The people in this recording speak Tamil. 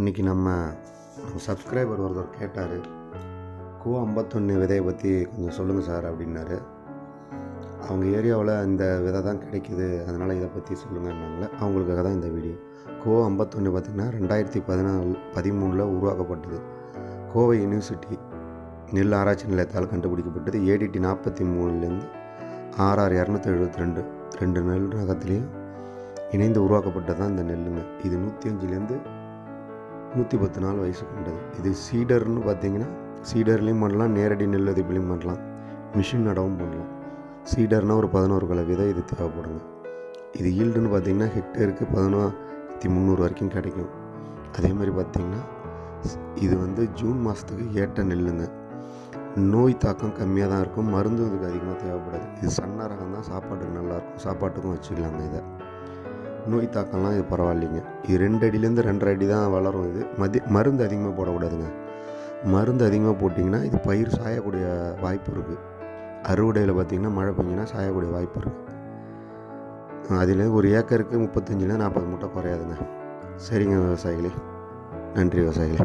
இன்றைக்கி நம்ம நம்ம சப்ஸ்கிரைபர் ஒருத்தர் கேட்டார். கோ ஐம்பத்தொன்று விதையை பற்றி கொஞ்சம் சொல்லுங்கள் சார் அப்படின்னாரு. அவங்க ஏரியாவில் இந்த விதை தான் கிடைக்குது அதனால் இதை பற்றி சொல்லுங்கன்னாங்களே அவங்களுக்காக தான் இந்த வீடியோ கோ ஐம்பத்தொன்று பார்த்திங்கன்னா ரெண்டாயிரத்தி பதினாலு பதிமூணில் உருவாக்கப்பட்டது. கோவை யூனிவர்சிட்டி நெல் ஆராய்ச்சி நிலையத்தால் கண்டுபிடிக்கப்பட்டது. ஏடிடி நாற்பத்தி மூணுலேருந்து ஆர்ஆர் இரநூத்தி எழுபத்தி ரெண்டு ரெண்டு நெல் ரகத்துலேயும் இணைந்து உருவாக்கப்பட்டது தான் இந்த நெல்லுங்க. இது நூற்றி அஞ்சுலேருந்து நூற்றி பத்து நாள் வயசு கொண்டது இது சீடர்னு பார்த்தீங்கன்னா சீடர்லேயும் பண்ணலாம் நேரடி நெல் விதைப்புலையும் பண்ணலாம் மிஷின் நடவும் பண்ணலாம். சீடர்னால் ஒரு பதினோரு கிலோ விதை இது தேவைப்படுங்க. இது ஈல்டுன்னு பார்த்தீங்கன்னா ஹெக்டேருக்கு பதினோராயிரத்தி முந்நூறு வரைக்கும் கிடைக்கும். அதே மாதிரி பார்த்தீங்கன்னா இது வந்து ஜூன் மாதத்துக்கு ஏற்ற நெல்லுங்க. நோய் தாக்கம் கம்மியாக தான் இருக்கும் மருந்து இதுக்கு அதிகமாக தேவைப்படாது. இது சன்ன ரகம் தான் சாப்பாட்டுக்கு நல்லாயிருக்கும் சாப்பாட்டுக்கும் வச்சுக்கலாங்க இதை. நோய் தாக்கம்லாம் இது பரவாயில்லைங்க. இது ரெண்டு அடியிலேருந்து ரெண்டரை அடி தான் வளரும் இது. மதி மருந்து அதிகமாக போடக்கூடாதுங்க. மருந்து அதிகமாக போட்டிங்கன்னா இது பயிர் சாயக்கூடிய வாய்ப்பு இருக்குது அறுவடையில் பார்த்திங்கன்னா மழை பெஞ்சினா சாயக்கூடிய வாய்ப்பு இருக்குது அதில் ஒரு ஏக்கருக்கு முப்பத்தஞ்சுலேருந்து நாற்பது மூட்டை குறையாதுங்க. சரிங்க விவசாயிகளே. நன்றி விவசாயிகளே.